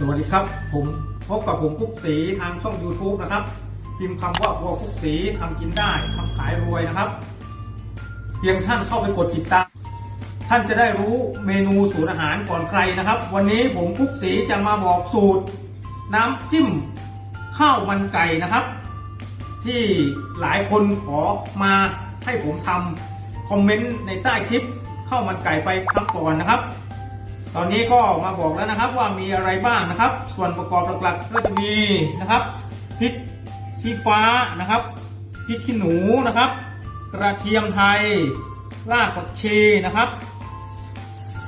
สวัสดีครับ ผมพบกับผมกุ๊กสีทางช่อง YouTube นะครับ พิมพ์คำว่าวัวกุ๊กสีทำกินได้ทำขายรวยนะครับ เพียงท่านเข้าไปกดติดตามท่านจะได้รู้เมนูสูตรอาหารก่อนใครนะครับ วันนี้ผมกุ๊กสีจะมาบอกสูตร น้ำจิ้มข้าวมันไก่นะครับ ที่หลายคนขอมาให้ผมทำคอมเมนต์ในใต้คลิปข้าวมันไก่ไปครั้งก่อนนะครับ ตอนนี้ก็มาบอกแล้วนะครับว่ามีอะไรบ้างนะครับ ส่วนประกอบหลักๆก็จะมีนะครับพริกชี้ฟ้านะครับพริกขี้หนูนะครับ กระเทียมไทยรากผักชีนะครับ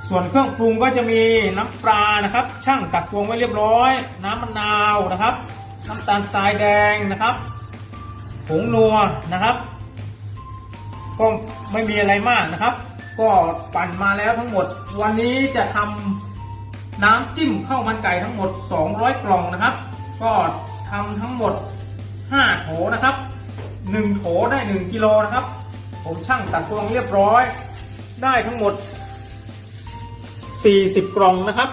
ส่วนเครื่องปรุงก็จะมีน้ำปลานะครับช่างตักตวงไว้เรียบร้อย น้ำมะนาวนะครับ น้ำตาลทรายแดงนะครับผงนัวนะครับก็ไม่มีอะไรมากนะครับ ก็ปั่นมาแล้วทั้งหมด วันนี้จะทำน้ำจิ้มข้าวมันไก่ทั้งหมด 200 กล่องนะครับ ก็ทำทั้งหมด 5 โถนะครับ 1 โถได้ 1 กิโลนะครับ ผมช่างตัดตวงเรียบร้อย ได้ทั้งหมด 40 กล่องนะครับ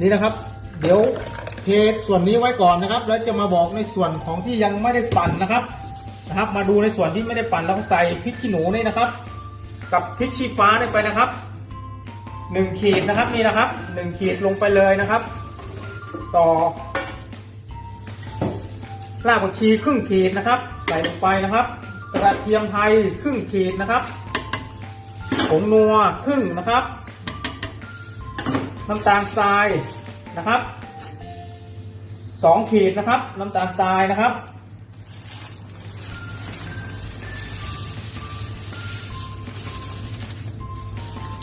นี่นะครับ เดี๋ยวเทส่วนนี้ไว้ก่อนนะครับ แล้วจะมาบอกในส่วนของที่ยังไม่ได้ปั่นนะครับ นะครับ มาดูในส่วนที่ไม่ได้ปั่นเราใส่พริกขี้หนูนี่นะครับ กับพริกชี้ฟ้านี่ไปนะครับหนึ่งขีดนะครับนี่นะครับหนึ่งขีดลงไปเลยนะครับ ต่อรากผักชีครึ่งขีดนะครับ ใส่ลงไปนะครับ กระเทียมไทยครึ่งขีดนะครับผงนัวครึ่งนะครับ น้ำตาลทรายนะครับสองขีดนะครับ น้ำตาลทรายนะครับ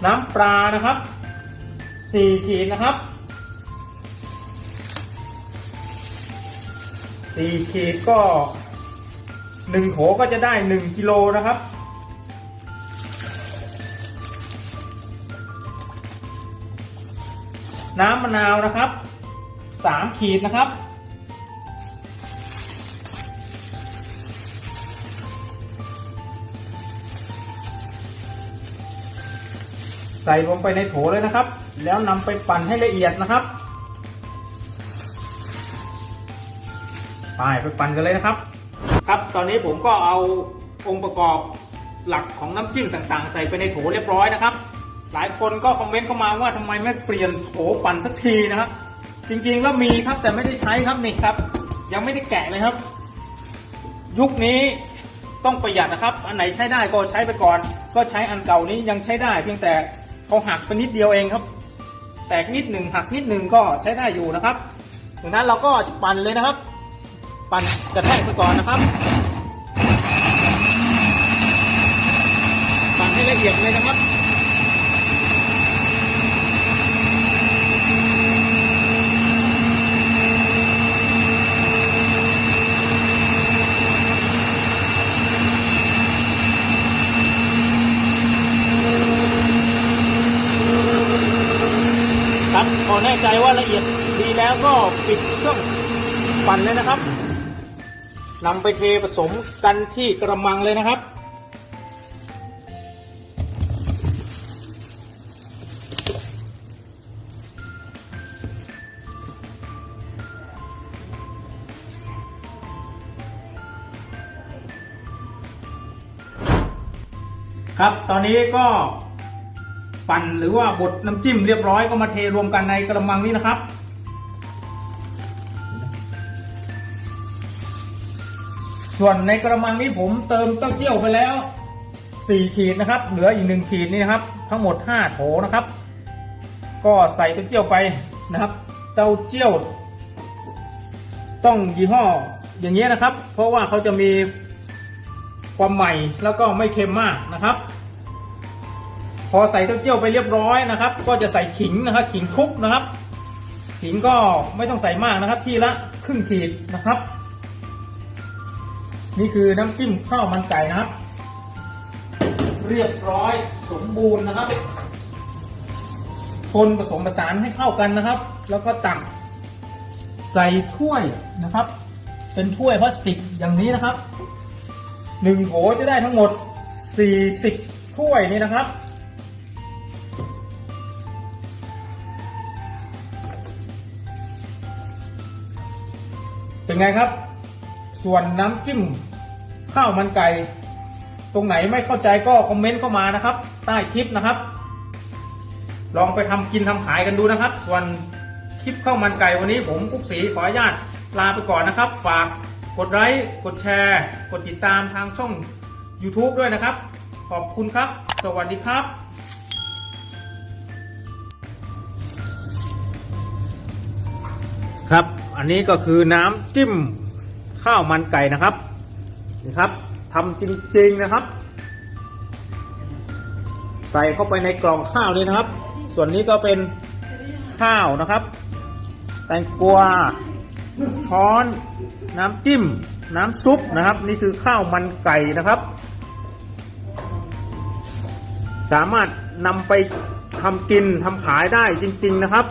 น้ำปลานะครับสี่ขีดนะครับสี่ขีดก็หนึ่งโถก็จะได้หนึ่งกิโลนะครับน้ำมะนาวนะครับสามขีดนะครับ ใส่ลงไปในโถเลยนะครับ แล้วนำไปปั่นให้ละเอียดนะครับไปไปปั่นกันเลยนะครับ ครับตอนนี้ผมก็เอาองค์ประกอบหลักของน้ำจิ้มต่างๆ ใส่ไปในโถเรียบร้อยนะครับ หลายคนก็คอมเมนต์เข้ามาว่าทำไมไม่เปลี่ยนโถปั่นสักทีนะครับจริงๆแล้วมีครับแต่ไม่ได้ใช้ครับนี่ครับ ยังไม่ได้แกะเลยครับ ยุคนี้ต้องประหยัดนะครับ อันไหนใช้ได้ก็ใช้ไปก่อน ก็ใช้อันเก่านี้ยังใช้ได้เพียงแต่ เขาหักไปนิดเดียวเองครับ แตกนิดหนึ่งหักนิดหนึ่งก็ใช้ได้อยู่นะครับดังนั้นเราก็จะปั่นเลยนะครับ ปั่นกระแทกไปก่อนนะครับ ปั่นให้ละเอียดเลยนะครับพอแน่ ใจว่าละเอียดดีแล้วก็ปิดเครื่องปั่นเลยนะครับนำไปเทผสมกันที่กระมังเลยนะครับ ครับตอนนี้ก็ ปั่นหรือว่าบดน้ำจิ้มเรียบร้อยก็มาเทรวมกันในกระมังนี้นะครับส่วนในกระมังนี้ผมเติมเต้าเจี้ยวไปแล้ว 4 ขีดนะครับ เหลืออีกหนึ่งขีดนี่นะครับ ทั้งหมด 5 โถนะครับ ก็ใส่เต้าเจี้ยวไปนะครับ เต้าเจี้ยว ต้องยี่ห้ออย่างเงี้ยนะครับ เพราะว่าเขาจะมีความใหม่แล้วก็ไม่เค็มมากนะครับ พอใส่เต้าเจี้ยวไปเรียบร้อยนะครับ ก็จะใส่ขิงนะครับ ขิงคลุกนะครับ ขิงก็ไม่ต้องใส่มากนะครับ ที่ละครึ่งขีดนะครับ นี่คือน้ำจิ้มข้าวมันไก่นะครับ เรียบร้อยสมบูรณ์นะครับ คนผสมผสานให้เข้ากันนะครับ แล้วก็ตักใส่ถ้วยนะครับ เป็นถ้วยพลาสติกอย่างนี้นะครับหนึ่งโถจะได้ทั้งหมด 40 ถ้วยนี่นะครับ เป็นไงครับ ส่วนน้ำจิ้มข้าวมันไก่ ตรงไหนไม่เข้าใจก็คอมเมนต์เข้ามานะครับ ใต้คลิปนะครับ ลองไปทำกินทำขายกันดูนะครับ ส่วนคลิปข้าวมันไก่วันนี้ผมกุ๊กศรีขออนุญาตลาไปก่อนนะครับ ฝากกดไลค์กดแชร์ กดติดตามทางช่อง YouTube ด้วยนะครับ ขอบคุณครับ สวัสดีครับครับ อันนี้ก็คือน้ำจิ้มข้าวมันไก่นะครับนี่ครับทำจริงๆนะครับ ใส่เข้าไปในกล่องข้าวนี่นะครับ ส่วนนี้ก็เป็นข้าวนะครับ แตงกวาช้อน น้ำจิ้ม น้ำซุปนะครับ นี่คือข้าวมันไก่นะครับ สามารถนำไปทำกินทำขายได้จริง ๆนะครับ